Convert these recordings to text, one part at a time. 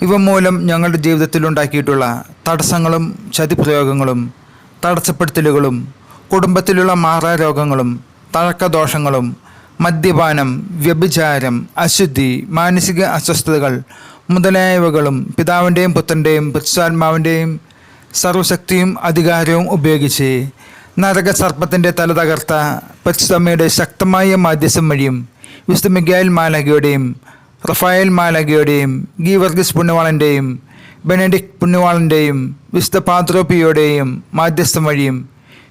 ഇവ മൂലം ഞങ്ങളുടെ ജീവിതത്തിൽ ഉണ്ടാക്കിയിട്ടുള്ള തടസ്സങ്ങളും ചതിപ്രയോഗങ്ങളും തടസ്സപ്പെടുത്തലുകളും കുടുംബത്തിലുള്ള മാറാരോഗങ്ങളും തഴക്കദോഷങ്ങളും മദ്യപാനം വ്യഭിചാരം അശുദ്ധി മാനസിക അസ്വസ്ഥതകൾ മുതലായവകളും പിതാവിന്റെയും പുത്രന്റെയും പുരുഷാത്മാവിന്റെയും സർവശക്തിയും അധികാരവും ഉപയോഗിച്ച് നരക സർപ്പത്തിന്റെ തല തകർത്ത പരിശുദ്ധമ്മയുടെ ശക്തമായ മാധ്യസം വഴിയും വിശുദ്ധ മിഗായൽ മാലകയുടെയും റഫായൽ മാലകയുടെയും ഗീവർഗീസ് പുണ്യവാളന്റെയും ബെനഡിക് പുണ്യവാളന്റെയും വിശുദ്ധ പാത്രോപ്പിയുടെയും മാധ്യസ്ഥം വഴിയും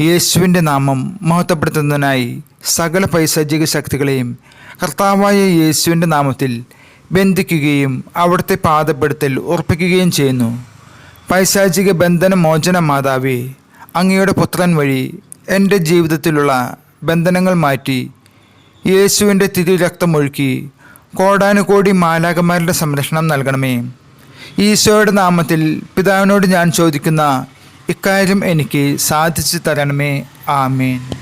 യേശുവിന്റെ നാമം മഹത്വപ്പെടുത്തുന്നതിനായി സകല പൈശാചിക ശക്തികളെയും കർത്താവായ യേശുവിന്റെ നാമത്തിൽ ബന്ധിക്കുകയും അവിടുത്തെ പാദപ്പെടുത്തൽ ഉറപ്പിക്കുകയും ചെയ്യുന്നു. പൈശാചിക ബന്ധന മോചന മാതാവേ അങ്ങയുടെ പുത്രൻ വഴി എന്റെ ജീവിതത്തിലുള്ള ബന്ധനങ്ങൾ മാറ്റി യേശുവിന്റെ തിരുരക്തമൊഴുക്കി കോടാനുകോടി മാലാകന്മാരുടെ സംരക്ഷണം നൽകണമേ. ഈശോയുടെ നാമത്തിൽ പിതാവിനോട് ഞാൻ ചോദിക്കുന്ന ഇക്കാര്യം എനിക്ക് സാധിച്ചു തരണമേ. ആമേൻ.